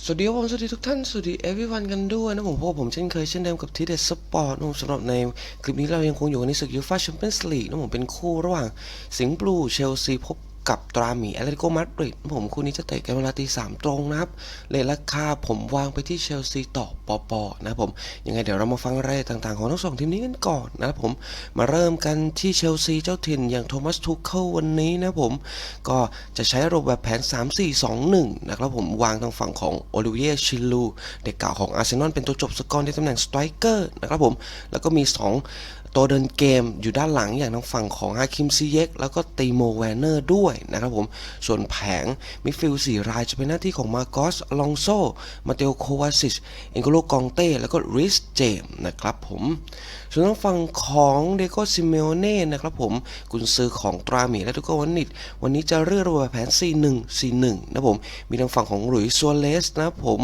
สวัสดีครับผมสวัสดีทุกท่าน สวัสดี everyone กันด้วยนะผมพบกับผมเช่นเคยเช่นเดิมกับทีเด็ดสปอร์ตนะผมสำหรับในคลิปนี้เรายังคงอยู่กันในศึกยูฟ่าแชมเปี้ยนส์ลีกนะผมเป็นคู่ระหว่างสิงห์บลูเชลซีพบ กับตราหมีแอตเลติโกมาดริดนะผมคู่นี้จะเตะกันเวลาตีสามตรงนะครับเลยราคาผมวางไปที่เชลซีต่อปอปอนะครับผมยังไงเดี๋ยวเรามาฟังรายละเอียดต่างๆ ของทั้งสองทีมนี้กันก่อนนะครับผมมาเริ่มกันที่เชลซีเจ้าถิ่นอย่างโทมัสทูเคิลวันนี้นะผมก็จะใช้ระบบแบบแผน 3-4-2-1 นะครับผมวางทางฝั่งของโอลิเวียชิลูเด็กเก่าของอาร์เซนอลเป็นตัวจบสกอร์ในตำแหน่งสไตรเกอร์นะครับผมแล้วก็มี 2 ตัวเดินเกมอยู่ด้านหลังอย่างทางฝั่งของฮาคิมซีเยกแล้วก็ตีโมแวนเนอร์ด้วยนะครับผม ส่วนแผงมิดฟิลด์สี่รายจะเป็นหน้าที่ของมาโกสลองโซ มาเตโอโควาซิชเอ็นโกโลกองเต้ แล้วก็ริสเจมนะครับผม ส่วนทางฝั่งของเดโกซิเมโอเน่นะครับผม กุนซือของตราหมีและทุกวันนิด วันนี้จะเลื่อกระบบแผน 4-1-4-1 นะผม มีทางฝั่งของหลุยส์ซัวเลสนะครับผม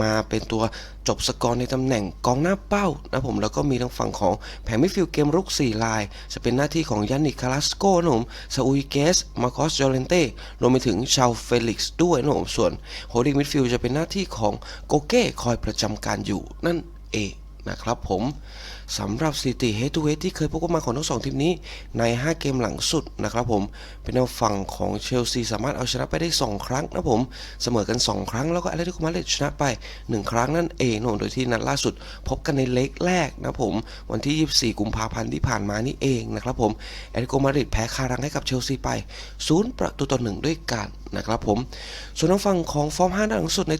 มาเป็นตัวจบสกอร์ในตำแหน่งกองหน้าเป้านะผมแล้วก็มีทางฝั่งของแผงมิดฟิลด์เกมรุก 4 ลาย จะเป็นหน้าที่ของยานิคคาราสโกนะผมซาอุยเกส มาคอสจอเรนเต้รวมไปถึงชาวเฟลิกซ์ด้วยนะผมส่วนโฮดิ้งมิดฟิลด์จะเป็นหน้าที่ของโกเก้คอยประจำการอยู่นั่นเอง นะครับผมสำหรับสถิติเฮด t ูเฮดที่เคยพบกันมาของทั้งสองทีมนี้ใน 5 เกมหลังสุดนะครับผมเป็นทาฝั่งของเชลซีสามารถเอาชนะไปได้ 2 ครั้งนะผมเสมอกัน 2 ครั้งแล้วก็แอตเลติโกมาดริดชนะไป 1 ครั้งนั่นเองนะโดยที่นัดล่าสุด พบกันในเล็กแรกนะผมวันที่ 24 กุมภาพันธ์ที่ผ่านมานี่เองนะครับผมแอตเลติโกมาดริดแพ้คารังให้กับเชลซีไป 0 ประตูต่อ 1 ด้วยกันนะครับผมส่วนทางฝั่งของฟอร์ม5หลังสุดใน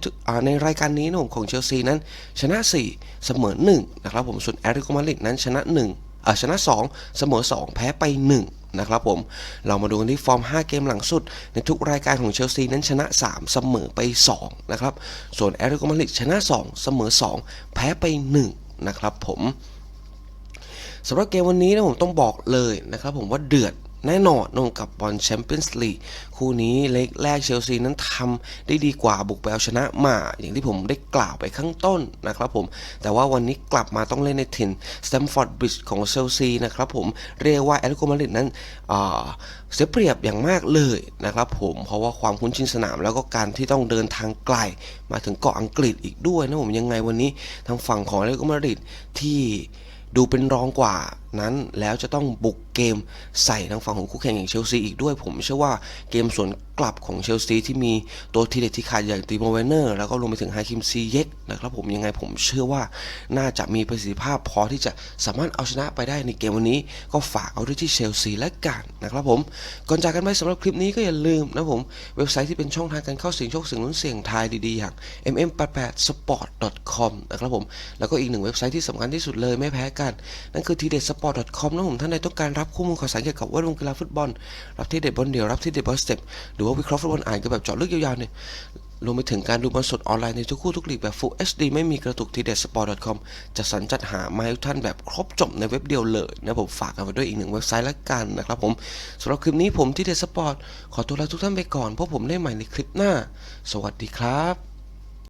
ในรายการนี้นะผมของเชลซีนั้นชนะ 4 เสมอ1นะครับผมส่วนแอตเลติโกมาดริดนั้นชนะ1อ่าชนะ 2 เสมอ 2 แพ้ไป 1 นะครับผม เรามาดูกันที่ฟอร์ม 5 เกมหลังสุด ในทุกรายการของเชลซีนั้นชนะ 3 เสมอไป 2 นะครับ ส่วนแอตเลติโกมาดริดชนะ 2 เสมอ 2 แพ้ไป 1 นะครับผมสำหรับเกมวันนี้นะผมต้องบอกเลยนะครับผมว่าเดือด แน่นอนนงกับบอลแชมเปี้ยนส์ลีกคู่นี้เล็กแรกเชลซีนั้นทำได้ดีกว่าบุกไปเอาชนะมาอย่างที่ผมได้กล่าวไปข้างต้นนะครับผม แต่ว่าวันนี้กลับมาต้องเล่นในถิ่นสแตมฟอร์ดบริดจ์ของเชลซีนะครับผมเรียกว่าแอตเลติโกมาดริดนั้นเสียเปรียบอย่างมากเลยนะครับผม เพราะว่าความคุ้นชินสนามแล้วก็การที่ต้องเดินทางไกล มาถึงเกาะอังกฤษอีกด้วยนะผมยังไงวันนี้ทางฝั่งของแอตเลติโกมาดริดที่ดูเป็นรองกว่า นั้นแล้วจะต้องบุกเกมใส่ทางฝั่งของคู่แข่งอย่างเชลซีอีกด้วย ผมเชื่อว่าเกมสวนกลับของเชลซีที่มีตัวทีเด็ดที่ขาดอย่างตีโมเวนเนอร์แล้วก็รวมไปถึงไฮคิมซีเยกนะครับผมยังไงผมเชื่อว่าน่าจะมีประสิทธิภาพพอที่จะสามารถเอาชนะไปได้ในเกมวันนี้ ก็ฝากเอาด้วยที่เชลซีและกันนะครับผมก่อนจากกันไปสำหรับคลิปนี้ก็อย่าลืมนะผมเว็บไซต์ที่เป็นช่องทางการเข้าสียงโชคสียงลุ้นเสียงทายดีๆอย่าง mm88sport.com นะครับผมแล้วก็อีกหนึ่งเว็บไซต์ที่สำคัญที่สุดเลยไม่แพ้กัน นั่นคือทีเด็ด sport.com นะผมท่านใดต้องการรับข้อมูลข่าวสารเกี่ยวกับวงกีฬาฟุตบอล รับที่เด็ดบอลเดี่ยว รับที่เด็ดบอลสเต็ป หรือว่าวิเคราะห์ฟุตบอลอ่านกันแบบเจาะลึกยาวๆเนี่ย รวมไปถึงการดูบอลสดออนไลน์ในทุกคู่ทุกลีกแบบ Full HD ไม่มีกระตุกทีเด็ด sport.com จะสรรจัดหามาให้ทุกท่านแบบครบจบในเว็บเดียวเลยนะผมฝากกันไว้ด้วยอีกหนึ่งเว็บไซต์ละกันนะครับผมสำหรับคลิปนี้ผมที่เด็ดสปอร์ตขอตัวลาทุกท่านไปก่อนพบผมได้ใหม่ในคลิปหน้า สวัสดีครับ